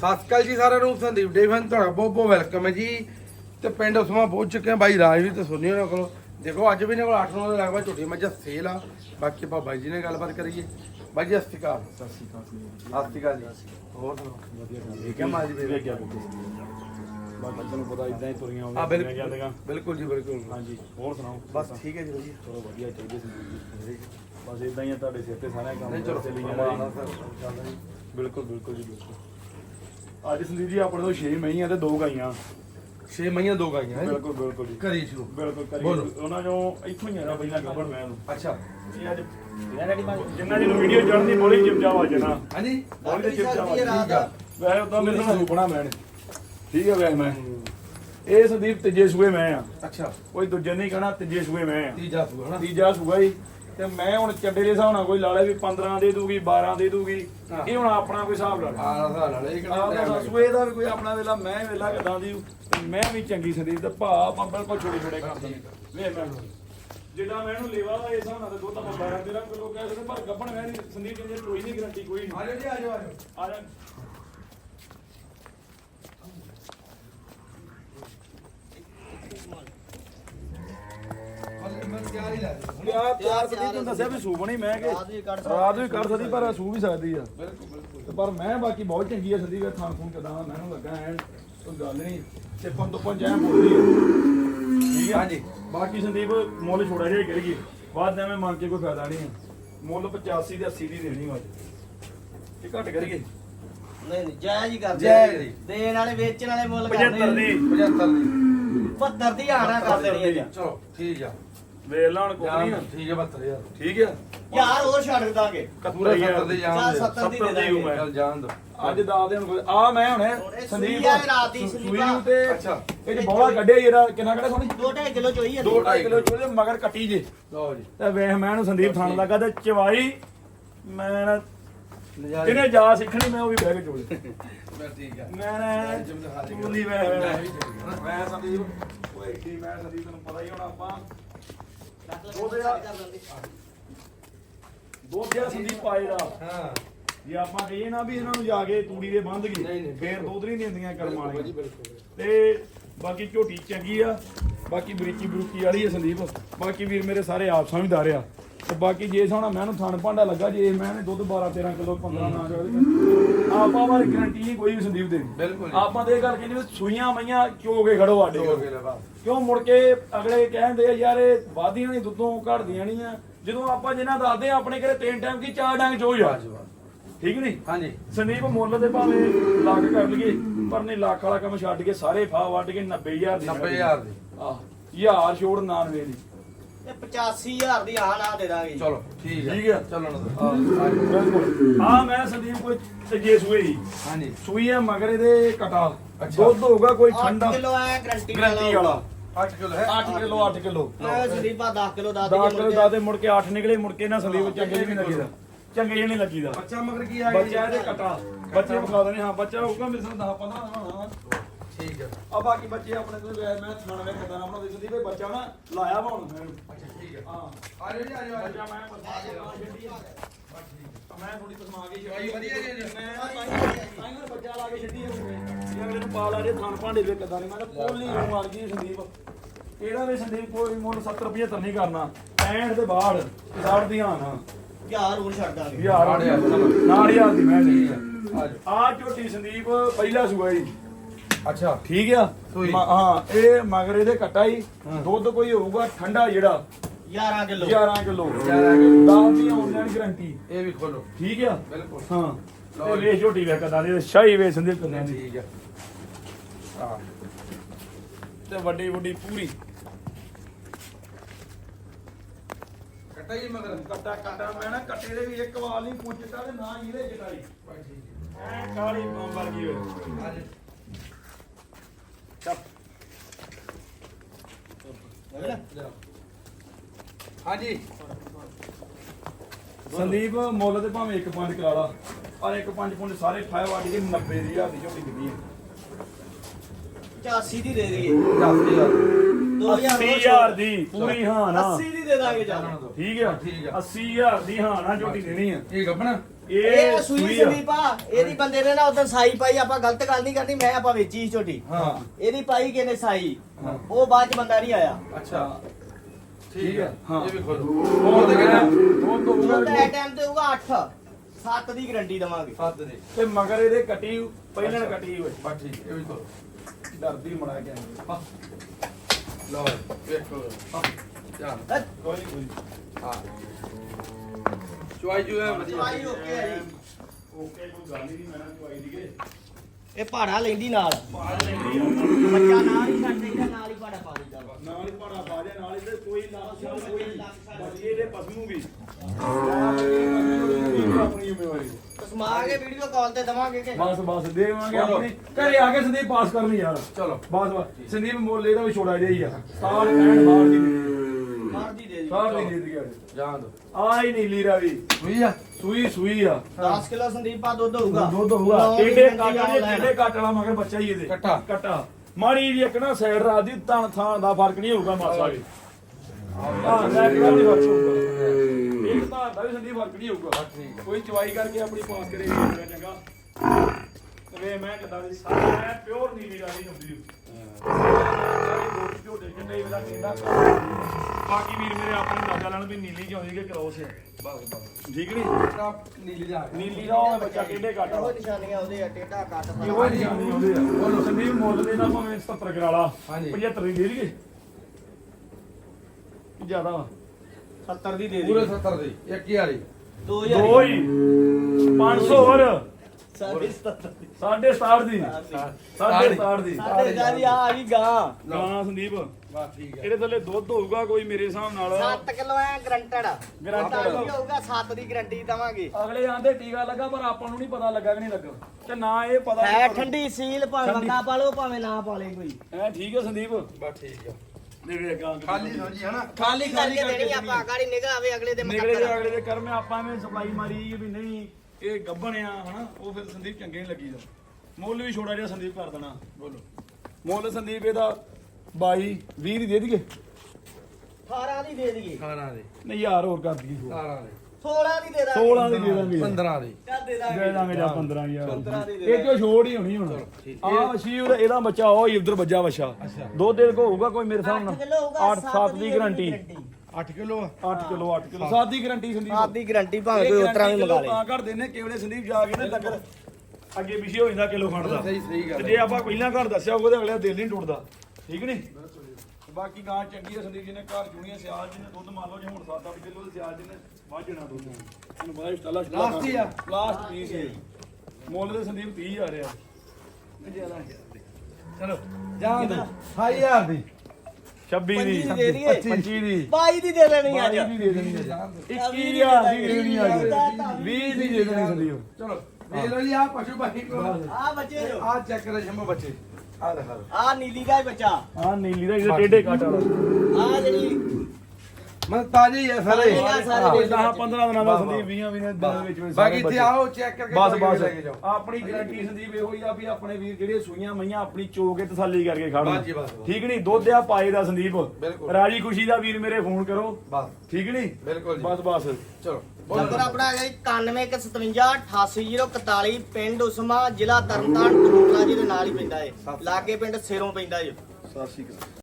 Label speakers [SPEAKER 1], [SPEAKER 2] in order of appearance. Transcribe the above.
[SPEAKER 1] ਸਤਿ ਸ਼੍ਰੀ ਅਕਾਲ ਜੀ ਸਾਰਿਆਂ ਨੂੰ ਸੰਦੀਪ ਡੇਵਨ ਤੁਹਾਡਾ ਬਹੁਤ ਬਹੁਤ ਵੈਲਕਮ ਹੈ ਜੀ। ਤੇ ਪਿੰਡ ਉਸਮਾ ਪਹੁੰਚ ਚੁੱਕੇ ਹਾਂ ਬਾਈ ਰਾਜਵੀਰ ਤੇ ਸੋਨੀ ਉਹਨਾਂ ਕੋਲੋਂ। ਦੇਖੋ ਅੱਜ ਵੀ ਇਹਨਾਂ ਕੋਲ 8 9 ਦੇ ਲਗਭਗ ਝੋਟੀ ਮੱਝਾਂ ਸੇਲ ਆ। ਬਾਕੀ ਆਪਾਂ ਬਾਈ ਜੀ ਨੇ ਗੱਲਬਾਤ ਕਰੀਏ। ਬਾਈ ਜੀ ਸਤਿ ਸ਼੍ਰੀ ਅਕਾਲ।
[SPEAKER 2] ਸਤਿ ਸ਼੍ਰੀ ਅਕਾਲ ਜੀ।
[SPEAKER 1] ਸਤਿ ਸ਼੍ਰੀ ਅਕਾਲ ਜੀ। ਹੋਰ ਸੁਣਾਓ?
[SPEAKER 2] ਵਧੀਆ ਗੱਲ
[SPEAKER 1] ਠੀਕ ਹੈ ਮਾਜੀ ਬੇਬੇ
[SPEAKER 2] ਗਿਆ ਬਸ ਬੱਚਿਆਂ ਨੂੰ ਪਤਾ ਇਦਾਂ ਹੀ ਤੁਰੀਆਂ
[SPEAKER 1] ਆ
[SPEAKER 2] ਆਉਂਦੀਆਂ
[SPEAKER 1] ਬਿਲਕੁਲ। ਜੀ ਬਿਲਕੁਲ।
[SPEAKER 2] ਹਾਂਜੀ ਹੋਰ ਸੁਣਾਓ?
[SPEAKER 1] ਬਸ ਠੀਕ ਹੈ ਜੀ ਵਧੀਆ।
[SPEAKER 2] ਚਲੋ ਵਧੀਆ ਚਾਹੀਦੇ ਸੀ ਬਸ ਇਦਾਂ ਹੀ ਆ ਤੁਹਾਡੇ ਸਿਰ ਤੇ ਸਾਰਾ ਕੰਮ
[SPEAKER 1] ਚਲੋ।
[SPEAKER 2] ਚੱਲੀ
[SPEAKER 1] ਪਰਮਾਤਮਾ
[SPEAKER 2] ਜਾਣਾ
[SPEAKER 1] ਸਰ ਚੱਲਦਾ ਜੀ
[SPEAKER 2] ਬਿਲਕੁਲ ਬਿਲਕੁਲ ਜੀ ਬਿਲਕੁਲ। ਅੱਜ ਸੰਦੀਪ ਜੀ ਆਪਣੇ ਤੋਂ 6 ਮਹੀਆਂ ਤੇ ਦੋ ਗਾਈਆਂ।
[SPEAKER 1] 6 ਮਹੀਆਂ ਦੋ ਗਾਈਆਂ ਹੈ
[SPEAKER 2] ਬਿਲਕੁਲ ਬਿਲਕੁਲ ਜੀ।
[SPEAKER 1] ਕਰੀ ਸ਼ੁਰੂ।
[SPEAKER 2] ਬਿਲਕੁਲ ਕਰੀ
[SPEAKER 1] ਬੋਲੋ।
[SPEAKER 2] ਉਹਨਾਂ ਚੋਂ ਇੱਥੋਂ ਹੀ ਆਣਾ ਪਹਿਲਾਂ ਗੱਬੜ ਮੈਂ ਨੂੰ।
[SPEAKER 1] ਅੱਛਾ।
[SPEAKER 2] ਇਹ ਅੱਜ ਜਿੰਨਾ ਜਿਹਨੂੰ ਵੀਡੀਓ ਚੜ੍ਹਦੀ ਬੋਲੀ ਚਿਪਚਾ ਵਾ ਜਣਾ
[SPEAKER 1] ਹਾਂਜੀ?
[SPEAKER 2] ਬੋਲੀ ਚਿਪਚਾ ਵਾ
[SPEAKER 1] ਠੀਕ ਆ
[SPEAKER 2] ਵੈਸੇ ਉਦਾਂ ਮੇਰੇ ਨਾਲ ਰੂਪਣਾ ਮੈਂ। ਨੇ ਠੀਕ ਹੈ ਵੈਸੇ ਮੈਂ। ਇਹ ਸੰਦੀਪ ਤੀਜੇ ਸੂਏ ਮੈਂ ਆ।
[SPEAKER 1] ਅੱਛਾ।
[SPEAKER 2] ਕੋਈ ਦੂਜੇ ਨਹੀਂ ਕਹਣਾ ਤੀਜੇ ਸੂਏ ਮੈਂ ਆ।
[SPEAKER 1] ਤੀਜਾ ਸੂ ਹਨਾ
[SPEAKER 2] ਤੀਜਾ ਸੂਆ ਹੀ ਤੇ ਮੈਂ ਹੁਣ ਚੱਡੇ ਦੇ ਹਿਸਾਬ ਨਾਲ ਕੋਈ ਲਾ ਲੈ ਵੀ 15 ਦੇ ਦੂਗੀ 12 ਦੇ ਦੂਗੀ। ਇਹ ਹੁਣ ਆਪਣਾ ਕੋਈ ਹਿਸਾਬ ਲਾ ਲਾ।
[SPEAKER 1] ਆ ਰਸਾ ਨਾਲ ਇਹ ਕਿਹੜਾ
[SPEAKER 2] ਆਹ
[SPEAKER 1] time
[SPEAKER 2] ਦਾ
[SPEAKER 1] ਲੱਗਦਾ?
[SPEAKER 2] ਸੂਏ ਦਾ ਵੀ ਕੋਈ ਆਪਣਾ ਵੇਲਾ ਮੈਂ ਵੇਲਾ ਕਿਦਾਂ ਦੀ ਤੇ ਮੈਂ ਵੀ ਚੰਗੀ ਸੰਦੀਪ ਤੇ ਭਾ ਆਪਾਂ ਬਿਲਕੁਲ ਛੋਟੇ ਛੋਟੇ ਕਰਦੇ। ਵੇਖ ਮੈਂ ਜਿੱਦਾਂ ਮੈਂ ਇਹਨੂੰ ਲੇਵਾ ਦਾ ਇਸ ਹਿਸਾਬ ਨਾਲ ਤੇ ਦੁੱਧ ਆਪਾਂ 12 13 ਕਿਲੋ ਕਹਿ ਸਕਦੇ ਪਰ ਗੱਬਣ ਮੈਂ ਨਹੀਂ ਸੰਦੀਪ ਜੀ ਕੋਈ ਨਹੀਂ ਗਰੰਟੀ ਕੋਈ ਨਹੀਂ
[SPEAKER 1] ਆ ਜਾਓ ਜੀ ਆ ਜਾਓ ਆ ਜਾਓ।
[SPEAKER 2] ਆ ਜਾ
[SPEAKER 1] ਬਸ ਮੈਂ ਤਿਆਰ ਹੀ ਲਾ ਦੇ
[SPEAKER 2] ਹੁਣ ਆ ਤਿਆਰ ਸੰਦੀਪ ਤੁਹਾਨੂੰ ਦੱਸਿਆ ਵੀ ਸੂ ਬਣੀ ਮੈਂ ਕਿ
[SPEAKER 3] ਰਾਤ ਵੀ ਕੱਢ
[SPEAKER 2] ਰਾਤ ਵੀ ਕੱਢ ਸਕਦੀ ਪਰ ਸੂ ਵੀ ਸਕਦੀ ਆ।
[SPEAKER 1] ਬਿਲਕੁਲ ਬਿਲਕੁਲ
[SPEAKER 2] ਤੇ ਪਰ ਮੈਂ ਬਾਕੀ ਬਹੁਤ ਚੰਗੀ ਆ ਸੰਦੀਪ ਇਹ ਥਾਂ ਫੋਨ ਕਦਾਂ ਮੈਨੂੰ ਲੱਗਾ ਐਨ ਕੋਈ ਗੱਲ ਨਹੀਂ। ਤੇ ਪੰਜ ਤੋਂ ਪੰਜ ਐ ਬੋਲਦੀ ਆ। ਠੀਕ ਹੈ
[SPEAKER 1] ਹਾਂਜੀ।
[SPEAKER 2] ਬਾਕੀ ਸੰਦੀਪ ਮੁੱਲ ਛੋੜਾ ਜਿਹਾ ਗਿਰ ਗਈ। ਬਾਅਦ ਐਵੇਂ ਮੰਗ ਕੇ ਕੋਈ ਫਾਇਦਾ ਨਹੀਂ ਆ। ਮੁੱਲ 85 ਤੇ 80 ਦੀ ਦੇਣੀ ਵਾ ਘੱਟ ਕਰ ਗਈ
[SPEAKER 3] ਨਹੀਂ ਨਹੀਂ ਜਾਇਜ਼ ਹੀ ਕਰਦੇ
[SPEAKER 1] ਜਾਇਜ਼ ਹੀ।
[SPEAKER 3] ਦੇਣ ਵਾਲੇ ਵੇਚਣ ਵਾਲੇ ਮੁੱਲ
[SPEAKER 2] 75 ਦੀ।
[SPEAKER 1] 75 ਦੀ।
[SPEAKER 3] 72 ਦੀ ਆਣਾ ਕਰ ਦੇਣੀ ਹੈ
[SPEAKER 1] ਚਲੋ ਠੀਕ ਆ।
[SPEAKER 2] ਵੇਖ ਲਾ ਹੁਣ ਕੋਈ ਨਹੀਂ
[SPEAKER 1] ਜਾਨ ਠੀਕ ਹੈ 72000
[SPEAKER 2] ਠੀਕ ਆ
[SPEAKER 3] ਯਾਰ ਹੋਰ ਛੱਡ ਦਾਂਗੇ
[SPEAKER 1] ਪੂਰਾ 70 ਦੇ ਜਾਨ
[SPEAKER 3] ਚਾਰ
[SPEAKER 1] ਦੇ।
[SPEAKER 3] 70 ਦੀ ਦੇ
[SPEAKER 2] 70 ਦੀ
[SPEAKER 3] ਦਾਂਗੇ।
[SPEAKER 2] ਮੈਂ।
[SPEAKER 1] ਚੱਲ ਜਾਨ ਦੋ।
[SPEAKER 2] ਅੱਜ ਦੱਸ ਦੇ ਹੁਣ ਕੋਈ ਆ ਮੈਂ ਹੁਣੇ
[SPEAKER 3] ਥੋੜੇ
[SPEAKER 2] ਸੰਦੀਪ
[SPEAKER 3] ਰਾਤ ਦੀ
[SPEAKER 2] ਸੂ-
[SPEAKER 3] ਸੰਦੀਪ
[SPEAKER 2] ਸੂਈ
[SPEAKER 3] ਆ।
[SPEAKER 2] ਨੂੰ ਤੇ
[SPEAKER 1] ਅੱਛਾ।
[SPEAKER 2] ਇਹ ਚ ਬੋਲਾ ਕੱਢਿਆ ਯਾਰ ਕਿੰਨਾ ਕੱਢਿਆ ਸੋਣੀ
[SPEAKER 3] 2.5 ਕਿਲੋ ਚੋਈ ਹੈ
[SPEAKER 2] 2.5 ਕਿਲੋ ਚੋਲੇ ਮਗਰ ਕੱਟੀ ਜੇ।
[SPEAKER 1] ਲਓ ਜੀ।
[SPEAKER 2] ਤੇ ਵੇਖ ਮੈਂ ਇਹਨੂੰ ਸੰਦੀਪ ਥਾਣ ਲੱਗਾ ਤੇ ਚਵਾਈ। ਮੈਂ ਨਾ ਜਿਹਨੇ ਜਾ ਸਿੱਖਣੀ ਮੈਂ ਉਹ ਵੀ ਬਹਿ ਕੇ ਚੋਲੇ
[SPEAKER 1] ਮੈਂ ਠੀਕ ਆ।
[SPEAKER 2] ਮੈਂ ਨਾ
[SPEAKER 1] ਜਿਮ ਦਿਖਾ ਦੇ
[SPEAKER 2] ਚੁੰਨੀ ਮੈਂ ਸੰਦੀਪ ਉਹ ਏਡੀ ਮੈਂ ਸੰਦੀਪ ਤੈਨੂੰ ਪਤਾ ਹੀ ਹੋਣਾ ਆਪਾਂ। ਦੋ ਜਿਆ ਸੰਦੀਪ ਦਾ
[SPEAKER 1] ਹਾਂ।
[SPEAKER 2] ਜੇ ਆਪਾਂ ਕਹੀਏ ਨਾ ਵੀ ਇਹਨਾਂ ਨੂੰ ਜਾ ਕੇ ਤੂੜੀ ਦੇ ਬੰਦ ਗਈ
[SPEAKER 1] ਨਹੀਂ, ਨਹੀਂ,
[SPEAKER 2] ਫੇਰ ਦੋ ਨਹੀਂ ਦਿੰਦੀਆਂ ਕਰਮ
[SPEAKER 1] ਬਿਲਕੁਲ
[SPEAKER 2] ਵਾਲੀਆਂ
[SPEAKER 1] ਜੀ ਬਿਲਕੁਲ।
[SPEAKER 2] ਤੇ ਬਾਕੀ ਝੋਟੀ ਚੰਗੀ ਆ ਬਾਕੀ ਬਰੀਕੀ ਬਰੂਕੀ ਵਾਲੀ ਆ ਸੰਦੀਪ। ਬਾਕੀ ਵੀਰ ਮੇਰੇ ਸਾਰੇ ਆਪ ਸਮਝਦਾਰ ਆ। ਤੇ ਬਾਕੀ ਜੇ ਸੋਣਾ ਮੈਨੂੰ ਥਣ ਭਾਂਡਾ ਲੱਗਾ ਜੇ ਮੈਂ ਨੇ ਦੁੱਧ 12 13 ਕਿਲੋ 15 ਨਾ ਜਾਵੇ ਆਪਾਂ ਵਾਲੀ ਗਰੰਟੀ ਨਹੀਂ ਕੋਈ ਵੀ ਸੰਦੀਪ ਦੇ।
[SPEAKER 1] ਬਿਲਕੁਲ।
[SPEAKER 2] ਆਪਾਂ ਤੇ ਇਹ ਗੱਲ ਕਹਿੰਦੇ ਸੂਈਆਂ ਮਈਆਂ ਚੋ ਕੇ ਖੜੋ ਆਡੇ ਕਿਉਂ ਮੁੜ ਕੇ ਅਗਲੇ ਕਹਿੰਦੇ ਆ ਯਾਰ ਇਹ ਵਾਦੀਆਂ ਨਹੀਂ ਦੁੱਧੋਂ ਘਟਦੀਆਂ ਨਹੀਂ ਆ। ਜਦੋਂ ਆਪਾਂ ਜਿਨ੍ਹਾਂ ਦੱਸਦੇ ਆ ਆਪਣੇ ਘਰੇ ਤਿੰਨ ਟਾਈਮ ਕੀ ਚਾਰ ਡੰਗ ਚੋ ਜਾ। ਠੀਕ ਨਹੀਂ?
[SPEAKER 1] ਹਾਂਜੀ।
[SPEAKER 2] ਸੰਦੀਪ ਮੁੱਲ ਦੇ ਭਾਵੇਂ ਲੱਖ ਕਰ ਲਈਏ ਪਰ ਨਹੀਂ ਲੱਖ ਵਾਲਾ ਕੰਮ ਛੱਡ ਕੇ ਸਾਰੇ ਫਾ ਵੱਢ ਕੇ 90000 ਦੀ
[SPEAKER 1] 90000 ਦੀ।
[SPEAKER 2] ਆਹ ਹਜ਼ਾਰ ਛੋੜ 99 ਦੀ।
[SPEAKER 3] ਤੇ 85000 ਦੀ ਆਹ ਨਾ ਦੇ ਦਾਂਗੇ।
[SPEAKER 1] ਚਲੋ ਠੀਕ ਆ।
[SPEAKER 2] ਠੀਕ
[SPEAKER 1] ਦੋ ਜਾਓ।
[SPEAKER 2] ਬਿਲਕੁਲ। ਆ ਮੈਂ ਸੰਦੀਪ ਕੋਈ ਤਜੇ ਹੀ
[SPEAKER 1] ਹਾਂਜੀ।
[SPEAKER 2] ਸੂਈ ਆ ਮਗਰ ਇਹਦੇ ਕਟਾ
[SPEAKER 1] ਅੱਛਾ।
[SPEAKER 2] ਦੁੱਧ ਹੋਊਗਾ ਕੋਈ
[SPEAKER 3] 8
[SPEAKER 2] ਠੰਡਾ।
[SPEAKER 3] ਕਿਲੋ ਐ ਗਰੰਟੀ
[SPEAKER 2] ਗਰੰਟੀ ਵਾਲਾ।
[SPEAKER 1] 8 ਕਿਲੋ ਹੈ?
[SPEAKER 2] 8 ਕਿਲੋ 8 ਕਿਲੋ।
[SPEAKER 3] ਸੰਦੀਪਾ 10 ਕਿਲੋ ਦੱਸ
[SPEAKER 2] 10
[SPEAKER 3] ਦੇ
[SPEAKER 2] ਕਿਲੋ ਦਾ ਤੇ ਮੁੜ ਕੇ 8 ਨਿਕਲੇ ਮੁੜ ਕੇ ਨਾ ਸੰਦੀਪ ਚੰਗੇ ਜਿਹੇ ਨਹੀਂ ਲੱਗੀਦਾ। ਚੰਗੇ ਨਹੀਂ ਲੱਗੀਦਾ।
[SPEAKER 1] ਬੱਚਾ ਮਗਰ ਕੀ ਆ
[SPEAKER 2] ਬੱਚਾ ਇਹਦੇ ਕਟਾ। ਬੱਚੇ ਵਿਖਾ ਦਨੇ ਹਾਂ ਬੱਚਾ ਹੋਊਗਾ ਮੇਰੇ ਸਾਹ 10 15 ਹੋਣਾ
[SPEAKER 1] ਠੀਕ ਹੈ।
[SPEAKER 2] ਆ। ਬਾਕੀ ਬੱਚੇ ਆਪਣੇ ਕੋਲ ਵੈਰ ਮੈਂ ਥਾਣ ਵੇ ਕਿਦਾਂ ਆਪਣਾ ਦੇ ਸੰਦੀਪ ਇਹ ਬੱਚਾ ਨਾ ਲਾਇਆ ਵਾ ਹੁਣ। ਮੈਨੂੰ
[SPEAKER 1] ਅੱਛਾ ਠੀਕ ਹੈ
[SPEAKER 2] ਹਾਂ।
[SPEAKER 1] ਆ ਜੀ ਆ ਆ
[SPEAKER 2] ਬੱਚਾ ਮੈਂ ਪਸਮਾ ਕੇ ਲਾ ਛੱਡੀ ਆ। ਮੈਂ ਥੋੜੀ ਪਸਮਾ ਕੇ
[SPEAKER 1] ਭਾਈ ਵਧੀਆ ਜੀ, ਜੀ।
[SPEAKER 2] ਮੈਂ ਤਾਂ ਬੱਚਾ ਲਾ ਕੇ ਛੱਡੀ ਆ। ਇਹ ਅਗਲੇ ਨੂੰ ਪਾ ਲਾ ਦੇ ਥਾਣ ਭਾਂਡੇ ਦੇ ਕਿਦਾਂ ਨਹੀਂ ਮੈਂ ਤਾਂ ਪੋਲੀ ਨੂੰ ਆ ਗਈ ਸੰਦੀਪ। ਇਹਦਾ ਵੀ ਸੰਦੀਪ ਕੋਈ ਮੁੱਲ 70 75 ਨਹੀਂ ਕਰਨਾ। 65 ਦੇ ਬਾਹਰ 60 ਦੀ ਹਾਂ ਨਾ।
[SPEAKER 3] ਯਾਰ ਹੋਰ ਛੱਡ ਦਾਂਗੇ
[SPEAKER 2] ਯਾਰ
[SPEAKER 1] ਹਜ਼ਾਰ
[SPEAKER 2] ਦੀ ਮੈਂ ਨਹੀਂ
[SPEAKER 1] ਆ
[SPEAKER 2] ਆ ਝੋਟੀ ਸੰਦੀਪ ਪਹਿਲਾ ਸੂਆ ਜੀ।
[SPEAKER 1] ਅੱਛਾ।
[SPEAKER 2] ਠੀਕ ਆ?
[SPEAKER 1] ਸੂਈ।
[SPEAKER 2] ਮ- ਹਾਂ ਇਹ ਮਗਰ ਇਹਦੇ ਕੱਟਾ ਹੀ। ਦੁੱਧ ਕੋਈ ਹੋਊਗਾ ਠੰਡਾ ਜਿਹੜਾ।
[SPEAKER 3] 11 ਕਿਲੋ।
[SPEAKER 2] 11 ਕਿਲੋ।
[SPEAKER 1] 11 ਕਿਲੋ।
[SPEAKER 2] 10 ਦੀ ਆਨਲਾਈਨ ਗਾਰੰਟੀ।
[SPEAKER 1] ਇਹ ਵੀ ਖੋਲੋ।
[SPEAKER 2] ਠੀਕ ਆ?
[SPEAKER 1] ਬਿਲਕੁਲ।
[SPEAKER 2] ਹਾਂ।
[SPEAKER 1] ਲਓ।
[SPEAKER 2] ਵੇਚ ਝੋਟੀ ਵੇ ਕਦਾਂ ਦੀ ਸ਼ਾਹੀ ਵੇ ਸੰਦੀਪ ਕਦਾਂ ਦੀ।
[SPEAKER 1] ਠੀਕ ਹੈ। ਆ
[SPEAKER 2] ਤੇ ਵੱਡੀ ਵੱਡੀ ਪੂਰੀ।
[SPEAKER 1] ਕੱਟਾ ਜੀ ਮਗਰ।
[SPEAKER 2] ਕੱਟਾ ਕੱਟਾ ਮੈਂ ਨਾ ਕੱਟੇ ਦੇ ਵੀ ਇੱਕ ਵਾਲ ਨਹੀਂ ਪੁੱਛਦਾ ਤੇ ਨਾ ਇਹਦੇ ਜਟਾਈ।
[SPEAKER 1] ਭਾਈ ਠੀਕ
[SPEAKER 2] ਐ ਕਾਲੀ ਬੰਬ ਵਰਗੀ ਹੋਏ
[SPEAKER 1] ਹੈ ਆ ਜਾਓ
[SPEAKER 2] ਚੱਪ।
[SPEAKER 1] ਲਿਆਓ। ਹਾਂਜੀ।
[SPEAKER 2] ਸੰਦੀਪ ਮੁੱਲ ਤੇ ਭਾਵੇਂ ਇੱਕ ਪੰਜ ਕਰਾ ਲਾ। ਪਰ ਇੱਕ ਪੰਜ ਪੁੰਜ ਸਾਰੇ ਠਾਏ ਵੱਢ ਕੇ 90 ਦੀ ਦੀ ਝੋਟੀ ਦਿੱਤੀ ਹੈ।
[SPEAKER 3] 85 ਦੀ ਦੇ ਦਈਏ।
[SPEAKER 1] 10000
[SPEAKER 3] 2000
[SPEAKER 2] 80000 ਦੀ ਪੂਰੀ ਹਾਂ ਨਾ।
[SPEAKER 3] 80 ਦੀ ਦੇ ਦਾਂਗੇ
[SPEAKER 1] ਦੋ
[SPEAKER 2] ਠੀਕ ਆ।
[SPEAKER 1] ਠੀਕ ਆ।
[SPEAKER 2] 80000 ਦੀ ਹਾਂ ਨਾ ਝੋਟੀ ਦੇਣੀ ਆ।
[SPEAKER 1] ਇਹ ਗੱਬਣਾ
[SPEAKER 3] ਇਹ ਸੂਈ। ਸੰਦੀਪ ਇਹਦੀ ਬੰਦੇ ਨੇ ਨਾ ਉਦੋਂ ਸਾਈ ਪਾਈ ਆਪਾਂ ਗਲਤ ਗੱਲ ਨਹੀਂ ਕਰਨੀ ਮੈਂ ਆਪਾਂ ਵੇਚੀ ਸੀ ਝੋਟੀ
[SPEAKER 1] ਹਾਂ।
[SPEAKER 3] ਇਹਦੀ ਪਾਈ ਕਿਨੇ ਸਾਈ। ਉਹ ਬਾਅਦ ਚ ਬੰਦਾ ਨਹੀਂ ਆਇਆ।
[SPEAKER 1] ਅੱਛਾ। ਠੀਕ ਹੈ
[SPEAKER 2] ਹੈ।
[SPEAKER 1] ਇਹ ਵੀ ਖੋਲੋ ਹੋਰ ਤੇ ਕਿਹੜਾ?
[SPEAKER 2] ਉਹ ਤੋਂ
[SPEAKER 3] ਉਹ ਟਾਈਮ ਤੇ ਹੋਊਗਾ 8 7 ਦੀ ਗਰੰਟੀ ਦਵਾਂਗੇ।
[SPEAKER 1] ਸੱਤ ਦੇ।
[SPEAKER 2] ਤੇ ਮਗਰ ਇਹਦੇ ਕੱਟੀ ਪਹਿਲਾਂ ਕੱਟੀ ਹੋਏ
[SPEAKER 1] ਬਸ ਠੀਕ ਇਹ ਵੀ ਖੋਲੋ
[SPEAKER 2] ਡਰਦੀ ਮੜਾ ਕੇ
[SPEAKER 1] ਹਾਂ ਲਓ ਵੇਖੋ। ਹਾਂ
[SPEAKER 3] ਹੈਂ?
[SPEAKER 2] ਕੋਈ ਨਹੀਂ ਕੋਈ ਨੀ।
[SPEAKER 1] ਹਾਂ। ਚੁਆਈ ਜੂ ਹੈ ਵਧੀਆ।
[SPEAKER 3] ਚੁਆਈ ਓਕੇ ਆ ਜੀ।
[SPEAKER 2] ਓਕੇ ਕੋਈ ਗੱਲ ਹੀ ਨਹੀਂ ਮੈਂ ਨਾ ਚੁਆਈ ਦੀਏ।
[SPEAKER 3] ਇਹ ਭਾੜਾ ਲੈਂਦੀ ਨਾਲ। ਬੱਚਾ ਨਾਲ ਹੀ ਛੱਡ ਦੇਈਦਾ ਨਾਲ ਹੀ ਭਾੜਾ ਪਾ ਦੇਈਦਾ ਵਾ।
[SPEAKER 2] ਨਾਲ ਹੀ ਭਾੜਾ ਪਾ ਦੇ ਨਾਲ ਇਹਦੇ ਕੋਈ ਲਾਸ਼ ਨਾਲ ਕੋਈ ਬੱਚੇ ਇਹਦੇ ਪਸ਼ੂ ਵੀ। ਆਪਣੀ ਜ਼ਿੰਮੇਵਾਰੀ।
[SPEAKER 3] ਸਮਾ ਕੇ ਵੀਡੀਓ ਕਾਲ ਤੇ ਦਵਾਂਗੇ ਕਿ।
[SPEAKER 2] ਬਸ ਬਸ ਦੇਵਾਂਗੇ। ਆਪਣੀ। ਘਰੇ ਆ ਕੇ ਸੰਦੀਪ ਪਾਸ ਕਰਨੀ ਯਾਰ।
[SPEAKER 1] ਚਲੋ।
[SPEAKER 2] ਬਸ ਬਸ। ਸੰਦੀਪ ਮੁੱਲ ਇਹਦਾ ਵੀ ਛੋੜਾ ਜਿਹਾ ਹੀ ਆ। ਸਾਲ ਕਹਿਣ ਬਾਹਰ ਦੀ।
[SPEAKER 3] ਮਾਰਦੀ ਦੇ ਦੀ
[SPEAKER 2] ਸਾਲ ਦੀ
[SPEAKER 1] ਜਾਣ ਦੋ।
[SPEAKER 2] ਆ ਹੀ ਨੀਲੀ ਰਾਵੀ
[SPEAKER 1] ਸੂਈ ਆ?
[SPEAKER 2] ਸੂਈ ਸੂਈ ਆ।
[SPEAKER 3] 10 ਕਿਲੋ ਸੰਦੀਪਾ ਦੁੱਧ ਹੋਊਗਾ।
[SPEAKER 2] ਦੁੱਧ ਹੋਊਗਾ। ਟੇਡੇ ਕਾਟਾ
[SPEAKER 3] ਆ।
[SPEAKER 2] ਟੇਡੇ ਕਾਟ ਵਾਲਾ ਮਗਰ ਬੱਚਾ ਹੀ ਇਹਦੇ।
[SPEAKER 1] ਕੱਟਾ।
[SPEAKER 2] ਕੱਟਾ। ਮਾੜੀ ਜੀ ਇੱਕ ਨਾ ਸਾਈਡ ਰਾਤ ਦੀ ਤਾਂ ਥਾਂ ਦਾ ਫ਼ਰਕ ਨਹੀਂ ਹੋਊਗਾ ਮਾਸਾ ਵੀ। ਹਾਂ। ਲੈ ਕੇ ਨਹੀਂ ਹੋਊਗਾ ਇੱਕ ਤਾਂ ਦਾ ਵੀ ਸੰਦੀਪ ਫ਼ਰਕ ਨਹੀਂ ਹੋਊਗਾ।
[SPEAKER 1] ਠੀਕ
[SPEAKER 2] ਕੋਈ ਚਵਾਈ ਕਰਕੇ ਆਪਣੀ ਪਾਸ ਕਰੇਗੀ ਮੇਰਾ ਚੰਗਾ। ਤੇ ਵੇ ਮੈਂ ਕਿਦਾਂ ਦੀ ਸਾਰਾ ਪਿਓਰ ਨੀਲੀ ਰਾਣੀ ਹੁੰਦੀ ਬਾਕੀ ਵੀਰ ਮੇਰੇ ਆਪਣੇ ਦਾਦਾ ਲੈਣ ਵੀ ਨੀਲੀ ਚ ਆਉਂਦੀ ਕਿ ਕ੍ਰੋਸ ਹੈ।
[SPEAKER 1] ਬਸ ਬਸ।
[SPEAKER 2] ਠੀਕ ਨਹੀਂ
[SPEAKER 1] ਤਾਂ ਨੀਲੀ ਜਾ
[SPEAKER 2] ਨੀਲੀ ਦਾ ਉਹ ਬੱਚਾ ਕਿਹੜੇ ਕੱਟ
[SPEAKER 3] ਇਹੋ ਨਿਸ਼ਾਨੀਆਂ ਉਹਦੇ ਆ ਟੇਡਾ ਕੱਟ
[SPEAKER 2] ਇਹੋ ਹੀ ਨਿਸ਼ਾਨੀ ਉਹਦੇ ਆ। ਉਹ ਸੰਦੀਪ ਮੁੱਲ ਦੇ ਨਾਲ ਭਾਵੇਂ 77 ਕਰਾਲਾ
[SPEAKER 1] ਹਾਂਜੀ।
[SPEAKER 2] 75 ਦੀ ਦੇ ਲਈਏ ਕੀ ਜ਼ਿਆਦਾ ਵਾ।
[SPEAKER 3] 70 ਦੀ ਦੇ
[SPEAKER 1] ਪੂਰੇ
[SPEAKER 3] ਦੇ
[SPEAKER 1] 70 ਦੀ ਇੱਕ ਹੀ ਵਾਲੀ।
[SPEAKER 3] 2000
[SPEAKER 2] ਦੋ ਹੀ। 500 ਹੋਰ।
[SPEAKER 3] ਸਾਢੇ 70 ਦੀ।
[SPEAKER 2] ਸਾਢੇ 67 ਦੀ। ਸਾਢੇ 67 ਦੀ।
[SPEAKER 3] ਸਾਡੇ ਦਾ ਵੀ ਆ ਆ ਗਈ ਗਾਂ।
[SPEAKER 2] ਗਾਂ ਸੰਦੀਪ
[SPEAKER 1] ਬਸ ਠੀਕ ਹੈ
[SPEAKER 2] ਇਹਦੇ ਥੱਲੇ ਦੁੱਧ ਹੋਊਗਾ ਕੋਈ ਮੇਰੇ ਹਿਸਾਬ ਨਾਲ।
[SPEAKER 3] 7 ਕਿਲੋ ਐ ਗਰੰਟਡ।
[SPEAKER 2] Guaranteed।
[SPEAKER 3] ਗਰੰਟੀ ਹੋਊਗਾ 7 ਦੀ ਗਰੰਟੀ ਦਵਾਂਗੇ।
[SPEAKER 2] ਅਗਲੇ ਆਂਦੇ ਟੀਕਾ ਲੱਗਾ ਪਰ ਆਪਾਂ ਨੂੰ ਨਹੀਂ ਪਤਾ ਲੱਗਾ ਕਿ ਨਹੀਂ ਲੱਗਾ। ਤੇ ਨਾ ਇਹ ਪਤਾ
[SPEAKER 3] ਹੈ ਠੰਡੀ ਸੀਲ ਭਾਵੇਂ ਪਾ ਲਓ ਭਾਵੇਂ ਨਾ ਪਾ ਲੇ ਕੋਈ।
[SPEAKER 2] ਐ ਠੀਕ ਹੈ ਸੰਦੀਪ।
[SPEAKER 1] ਬਸ ਠੀਕ ਹੈ
[SPEAKER 2] ਦੇਵੇ ਗਾਂ
[SPEAKER 1] ਖਾਲੀ ਸਮਝੀ ਹਨਾ?
[SPEAKER 3] ਖਾਲੀ ਕਰਕੇ ਦੇਣੀ ਆਪਾਂ ਗਾੜੀ ਨਿਗਾਹ ਆਵੇ ਅਗਲੇ ਦੇ
[SPEAKER 2] ਨਿਕਲੇ ਦੇ
[SPEAKER 3] ਮੱਕਰ
[SPEAKER 2] ਅਗਲੇ ਦੇ ਕਰਮ ਆਪਾਂ ਐਵੇਂ ਸਪਲਾਈ ਮਾਰੀ ਵੀ ਨਹੀਂ ਇਹ ਗੱਬਣ ਆ ਹਨਾ? ਉਹ ਫਿਰ ਸੰਦੀਪ ਚੰਗੇ ਨਹੀਂ ਲੱਗੀ ਜਾ ਮੁੱਲ ਵੀ ਛੋੜਾ ਜਿਹਾ ਸੰਦੀਪ ਕਰ ਦੇਣਾ ਬੋਲੋ। ਮੁੱਲ ਸੰਦੀਪ ਇਹਦਾ 22 20 ਦੀ ਦੇ ਦਈਏ?
[SPEAKER 3] 18 ਦੀ ਦੇ ਦਈਏ।
[SPEAKER 1] 18 ਦੀ
[SPEAKER 2] ਨਹੀਂ ਯਾਰ ਹੋਰ ਕਰ ਦਈਏ।
[SPEAKER 1] 17 ਦੀ।
[SPEAKER 3] 16 ਦੀ ਦੇ ਦਾਂਗੇ।
[SPEAKER 2] 16 ਦੀ ਦੇ ਦਾਂਗੇ।
[SPEAKER 1] 15 ਦੀ।
[SPEAKER 3] ਚੱਲ ਦੇ
[SPEAKER 2] ਦੇ
[SPEAKER 3] ਦਾਂਗੇ
[SPEAKER 2] ਦਾਂਗੇ ਜਾਂ 15 ਯਾਰ
[SPEAKER 3] 15 ਦੀ ਦੇ
[SPEAKER 2] ਇਹ ਕਿਉਂ ਛੋੜ ਹੀ ਹੋਣੀ ਹੁਣ। ਆ ਉਹਦਾ- ਇਹਦਾ ਬੱਚਾ ਉਹ ਹੀ ਉਧਰ ਵੱਜਾ ਵਛਾ। ਦੋ ਦਿਨ ਕੋ ਹੋਊਗਾ ਕੋਈ ਮੇਰੇ
[SPEAKER 3] ਹੋਊਗਾ
[SPEAKER 2] 8 7 ਦੀ ਗਾਰੰਟੀ
[SPEAKER 1] 8 ਕਿਲੋ ਆ।
[SPEAKER 2] 8 ਕਿਲੋ 8 ਕਿਲੋ। 7 ਦੀ ਗਾਰੰਟੀ ਸੰਦੀਪ
[SPEAKER 3] ਆਪ ਦੀ ਗਾਰੰਟੀ ਭਾਵੇਂ ਕੋਈ ਉਤਰਾ ਵੀ ਮੰਗਾ ਲੇ
[SPEAKER 2] ਤਾਂ ਘਰ ਦੇ ਨੇ ਕਿਵਲੇ ਸੰਦੀਪ ਜਾ ਕੇ ਨਾ ਲੱਗਰ ਅੱਗੇ ਪਿਛੇ ਹੋ ਜਾਂਦਾ ਕਿਲੋ ਖੰਡ ਦਾ
[SPEAKER 1] ਸਹੀ ਸਹੀ
[SPEAKER 2] ਤੇ
[SPEAKER 1] ਗੱਲ
[SPEAKER 2] ਜੇ ਆਪਾਂ ਪਹਿਲਾਂ ਘਰ ਦੱਸਿਆ ਹੋਊਗਾ ਤੇ ਅਗਲੇ ਦਾ ਦਿਲ ਨਹੀਂ ਟੁੱਟਦਾ। ਠੀਕ ਨਹੀਂ? ਬਾਕੀ ਗਾਂ ਚੰਗੀ ਹੈ ਸੰਦੀਪ ਜੀ ਨੇ ਘਰ ਚੁਣੀਆਂ ਸਿਆਲ ਜੀ ਨੇ ਦੁੱਧ ਮੰਨ ਲਓ ਜੇ ਹੁਣ 7-8 ਕਿਲੋ ਦੇ ਸਿਆਲ ਜੀ ਨੇ ਵੱਧ ਜਾਣਾ ਦੁੱਧ ਤੁਹਾਨੂੰ ਪਤਾ
[SPEAKER 1] Last ਹੀ ਆ।
[SPEAKER 2] ਲਾਸਟ 30 ਹੈ। ਮੁੱਲ ਦੇ ਸੰਦੀਪ 30 ਆ। ਰਿਹਾ ਚਲੋ।
[SPEAKER 1] ਜਾਣ ਦੋ 28000 ਦੀ।
[SPEAKER 2] 26 ਦੀ।
[SPEAKER 3] ਪੰਜੀ ਦੀ ਦੇ ਦਈਏ।
[SPEAKER 2] 25 ਦੀ।
[SPEAKER 3] 22 ਦੀ ਦੇ ਲੈਣੀ ਅੱਜ
[SPEAKER 2] 22 ਦੀ ਦੇ ਦੇਣੀ ਹੈ।
[SPEAKER 1] ਜਾਣ ਦੋ।
[SPEAKER 2] 21000 ਦੀ ਦੇਣੀ ਆ 20 ਦੀ। ਦੇ ਦੇਣੀ ਸੰਦੀਪ।
[SPEAKER 1] ਚਲੋ। ਵੇਖ ਲਓ ਜੀ ਆ ਪਸ਼ੂ ਭਾਈ ਕੋ
[SPEAKER 3] ਆ ਬੱਚੇ। ਜੋ
[SPEAKER 1] ਆ ਚੈੱਕ ਬੱਚੇ। ਆ ਦਿਖਾ ਦਿਓ
[SPEAKER 3] ਆ ਨੀਲੀ ਦਾ ਹੀ ਬੱਚਾ।
[SPEAKER 2] ਆ ਨੀਲੀ ਦਾ ਜਿਹੜਾ ਟੇਡੇ ਕੱਟ ਵਾਲਾ।
[SPEAKER 3] ਆ ਜਿਹੜੀ
[SPEAKER 1] ਮੈਂ ਤਾਜ਼ੇ ਹੀ ਆ ਸਾਰੇ।
[SPEAKER 3] ਤਾਜ਼ੇ ਆ ਸਾਰੇ।
[SPEAKER 2] ਕੋਈ 10 15 ਦਿਨਾਂ ਦਾ ਸੰਦੀਪ 20 20 ਦਿਨਾਂ ਦੇ ਵਿੱਚ ਵਿੱਚ
[SPEAKER 1] ਬਾਕੀ
[SPEAKER 2] ਸਾਰੇ
[SPEAKER 1] ਇੱਥੇ
[SPEAKER 2] ਬੱਚੇ।
[SPEAKER 1] ਆਓ ਚੈੱਕ ਕਰਕੇ
[SPEAKER 2] ਬਸ
[SPEAKER 1] ਜਾ ਕੇ
[SPEAKER 2] ਬਸ।
[SPEAKER 1] ਲੈ ਕੇ ਜਾਓ।
[SPEAKER 2] ਆਪਣੀ ਗਾਰੰਟੀ ਸੰਦੀਪ ਇਹੋ ਹੀ ਆ ਵੀ ਆਪਣੇ ਵੀਰ ਜਿਹੜੇ ਸੂਈਆਂ ਮਈਆਂ ਆਪਣੀ ਚੋ ਕੇ ਤਸੱਲੀ ਕਰਕੇ
[SPEAKER 1] ਬਸ ਜੀ, ਬਸ, ਬਸ।
[SPEAKER 2] ਠੀਕ ਨਹੀਂ? ਦੁੱਧ ਆ ਪਾਏ ਦਾ ਸੰਦੀਪ।
[SPEAKER 1] ਬਿਲਕੁਲ।
[SPEAKER 2] ਰਾਜੀ ਖੁਸ਼ੀ ਦਾ ਵੀਰ ਮੇਰੇ ਫੋਨ ਕਰੋ।
[SPEAKER 1] ਬਸ।
[SPEAKER 2] ਠੀਕ ਨਹੀਂ?
[SPEAKER 1] ਬਿਲਕੁਲ ਜੀ।
[SPEAKER 2] ਬਸ ਬਸ।
[SPEAKER 1] ਚਲੋ।
[SPEAKER 3] ਨੰਬਰ ਆਪਣਾ ਹੈਗਾ ਜੀ 9157 88041 ਪਿੰਡ ਉਸਮਾ ਜ਼ਿਲ੍ਹਾ ਤਰਨਤਾਰਨ ਕਪੂਰਥਲਾ ਜੀ ਦੇ ਨਾਲ ਹੀ ਪੈਂਦਾ ਏ। ਲਾਗੇ ਪਿੰਡ ਸਿਰੋਂ ਪੈਂਦਾ ਏ।
[SPEAKER 2] ਸਤਿ ਸ਼੍ਰੀ ਅਕਾਲ।